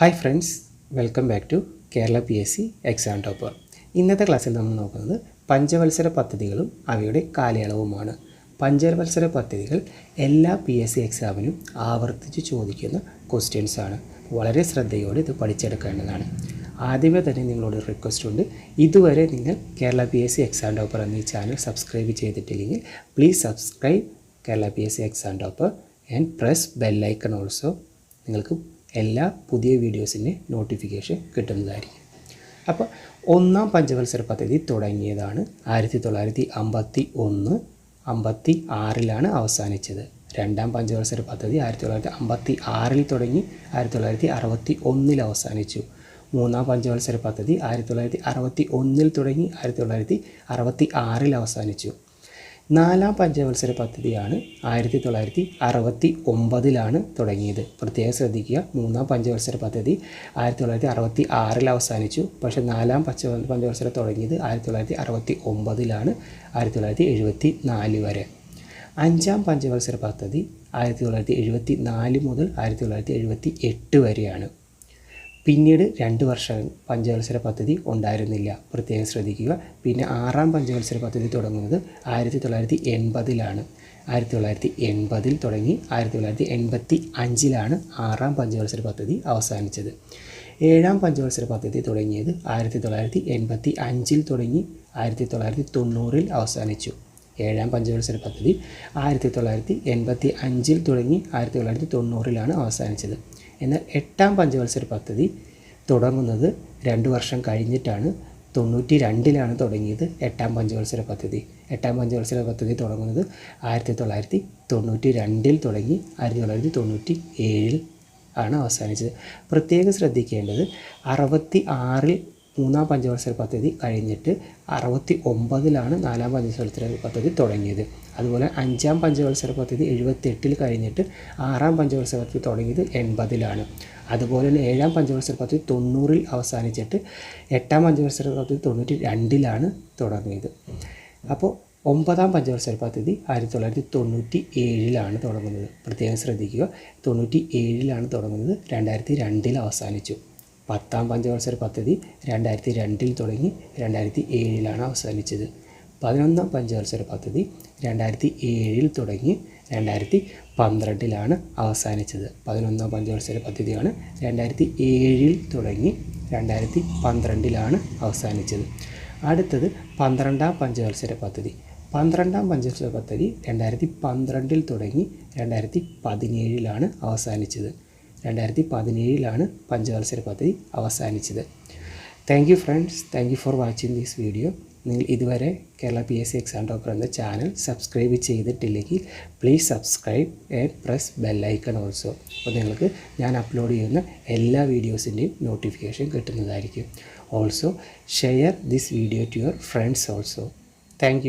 Hi friends welcome back to Kerala P S C exam topper ഇന്നത്തെ ക്ലാസ്സിൽ നമ്മൾ നോക്കുന്നത് പഞ്ചവത്സര പദ്ധതികളും അവയുടെ കാലയളവുമാണ്. പഞ്ചവത്സര പദ്ധതികൾ എല്ലാ പി എസ് സി എക്സാമിനും ആവർത്തിച്ച് ചോദിക്കുന്ന ക്വസ്റ്റ്യൻസ് ആണ്. വളരെ ശ്രദ്ധയോടെ ഇത് പഠിച്ചെടുക്കേണ്ടതാണ്. ആദ്യമേ തന്നെ നിങ്ങളോട് റിക്വസ്റ്റ് ഉണ്ട്. ഇതുവരെ നിങ്ങൾ Kerala P S C exam topper എന്നീ ചാനൽ സബ്സ്ക്രൈബ് ചെയ്തിട്ടില്ലെങ്കിൽ please subscribe Kerala P S C exam topper and press bell icon also നിങ്ങൾക്ക് എല്ലാ പുതിയ വീഡിയോസിന്റെ നോട്ടിഫിക്കേഷൻ കിട്ടുന്നതായിരിക്കും. അപ്പോൾ ഒന്നാം പഞ്ചവത്സര പദ്ധതി തുടങ്ങിയതാണ്. ആയിരത്തി തൊള്ളായിരത്തി അമ്പത്തി ഒന്ന് അമ്പത്തി ആറിലാണ് അവസാനിച്ചത്. രണ്ടാം പഞ്ചവത്സര പദ്ധതി ആയിരത്തി തൊള്ളായിരത്തി അമ്പത്തി ആറിൽ തുടങ്ങി ആയിരത്തി തൊള്ളായിരത്തി അറുപത്തി ഒന്നിൽ അവസാനിച്ചു. മൂന്നാം പഞ്ചവത്സര പദ്ധതി ആയിരത്തി തൊള്ളായിരത്തി അറുപത്തി ഒന്നിൽ തുടങ്ങി ആയിരത്തി തൊള്ളായിരത്തി അറുപത്തി ആറിൽ അവസാനിച്ചു. നാലാം പഞ്ചവത്സര പദ്ധതിയാണ് ആയിരത്തി തൊള്ളായിരത്തി അറുപത്തി ഒമ്പതിലാണ് തുടങ്ങിയത്. പ്രത്യേകം ശ്രദ്ധിക്കുക മൂന്നാം പഞ്ചവത്സര പദ്ധതി ആയിരത്തി തൊള്ളായിരത്തി അറുപത്തി ആറിൽ അവസാനിച്ചു. പക്ഷേ നാലാം പഞ്ച പഞ്ചവത്സരം തുടങ്ങിയത് ആയിരത്തി തൊള്ളായിരത്തി അറുപത്തി ഒമ്പതിലാണ് ആയിരത്തി തൊള്ളായിരത്തി എഴുപത്തി നാല് വരെ. അഞ്ചാം പഞ്ചവത്സര പദ്ധതി ആയിരത്തി തൊള്ളായിരത്തി എഴുപത്തി നാല് മുതൽ ആയിരത്തി തൊള്ളായിരത്തി എഴുപത്തി എട്ട് വരെയാണ്. പിന്നീട് രണ്ട് വർഷം പഞ്ചവത്സര പദ്ധതി ഉണ്ടായിരുന്നില്ല. പ്രത്യേകം ശ്രദ്ധിക്കുക. പിന്നെ ആറാം പഞ്ചവത്സര പദ്ധതി തുടങ്ങുന്നത് ആയിരത്തി തൊള്ളായിരത്തി എൺപതിലാണ്. ആയിരത്തി തൊള്ളായിരത്തി എൺപതിൽ തുടങ്ങി ആയിരത്തി തൊള്ളായിരത്തി എൺപത്തി അഞ്ചിലാണ് ആറാം പഞ്ചവത്സര പദ്ധതി അവസാനിച്ചത്. ഏഴാം പഞ്ചവത്സര പദ്ധതി തുടങ്ങിയത് ആയിരത്തി തൊള്ളായിരത്തി എൺപത്തി അഞ്ചിൽ തുടങ്ങി ആയിരത്തി തൊള്ളായിരത്തി തൊണ്ണൂറിൽ അവസാനിച്ചു. ഏഴാം പഞ്ചവത്സര പദ്ധതി ആയിരത്തി തൊള്ളായിരത്തി എൺപത്തി അഞ്ചിൽ തുടങ്ങി ആയിരത്തി തൊള്ളായിരത്തി തൊണ്ണൂറിലാണ് അവസാനിച്ചത്. എന്നാൽ എട്ടാം പഞ്ചവത്സര പദ്ധതി തുടങ്ങുന്നത് രണ്ട് വർഷം കഴിഞ്ഞിട്ടാണ്. തൊണ്ണൂറ്റി രണ്ടിലാണ് തുടങ്ങിയത് എട്ടാം പഞ്ചവത്സര പദ്ധതി. എട്ടാം പഞ്ചവത്സര പദ്ധതി തുടങ്ങുന്നത് ആയിരത്തി തൊള്ളായിരത്തി തൊണ്ണൂറ്റി രണ്ടിൽ തുടങ്ങി ആയിരത്തി തൊള്ളായിരത്തി തൊണ്ണൂറ്റി ഏഴിൽ ആണ് അവസാനിച്ചത്. പ്രത്യേകം ശ്രദ്ധിക്കേണ്ടത് അറുപത്തി ആറിൽ മൂന്നാം പഞ്ചവത്സര പദ്ധതി കഴിഞ്ഞിട്ട് അറുപത്തി ഒമ്പതിലാണ് നാലാം പഞ്ചവത്സര പദ്ധതി തുടങ്ങിയത്. അതുപോലെ അഞ്ചാം പഞ്ചവത്സര പദ്ധതി എഴുപത്തെട്ടിൽ കഴിഞ്ഞിട്ട് ആറാം പഞ്ചവത്സര പദ്ധതി തുടങ്ങിയത് എൺപതിലാണ്. അതുപോലെ തന്നെ ഏഴാം പഞ്ചവത്സര പദ്ധതി തൊണ്ണൂറിൽ അവസാനിച്ചിട്ട് എട്ടാം പഞ്ചവത്സര പദ്ധതി തൊണ്ണൂറ്റി രണ്ടിലാണ് തുടങ്ങിയത്. അപ്പോൾ ഒമ്പതാം പഞ്ചവത്സര പദ്ധതി ആയിരത്തി തൊള്ളായിരത്തി തൊണ്ണൂറ്റി ഏഴിലാണ് തുടങ്ങുന്നത്. പ്രത്യേകം ശ്രദ്ധിക്കുക. തൊണ്ണൂറ്റി ഏഴിലാണ് തുടങ്ങുന്നത്. രണ്ടായിരത്തി രണ്ടിൽ അവസാനിച്ചു. പത്താം പഞ്ചവത്സര പദ്ധതി രണ്ടായിരത്തി രണ്ടിൽ തുടങ്ങി രണ്ടായിരത്തി ഏഴിലാണ് അവസാനിച്ചത്. പതിനൊന്നാം പഞ്ചവത്സര പദ്ധതി രണ്ടായിരത്തി ഏഴിൽ തുടങ്ങി രണ്ടായിരത്തി പന്ത്രണ്ടിലാണ് അവസാനിച്ചത്. പതിനൊന്നാം പഞ്ചവത്സര പദ്ധതിയാണ് രണ്ടായിരത്തി ഏഴിൽ തുടങ്ങി രണ്ടായിരത്തി പന്ത്രണ്ടിലാണ് അവസാനിച്ചത്. അടുത്തത് പന്ത്രണ്ടാം പഞ്ചവത്സര പദ്ധതി. പന്ത്രണ്ടാം പഞ്ചവത്സര പദ്ധതി രണ്ടായിരത്തി പന്ത്രണ്ടിൽ തുടങ്ങി രണ്ടായിരത്തി പതിനേഴിലാണ് അവസാനിച്ചത്. രണ്ടായിരത്തി പതിനേഴിലാണ് പഞ്ചവത്സര പദ്ധതി അവസാനിച്ചത്. Thank you friends thank you for watching this video നിങ്ങൾ ഇതുവരെ Kerala P S C exam topper എന്ന ചാനൽ സബ്സ്ക്രൈബ് ചെയ്തിട്ടില്ലെങ്കിൽ please subscribe and press bell icon also അപ്പോൾ നിങ്ങൾക്ക് ഞാൻ അപ്ലോഡ് ചെയ്യുന്ന എല്ലാ വീഡിയോസിന്റെയും നോട്ടിഫിക്കേഷൻ കിട്ടുന്നതായിരിക്കും. Also share this video to your friends also thank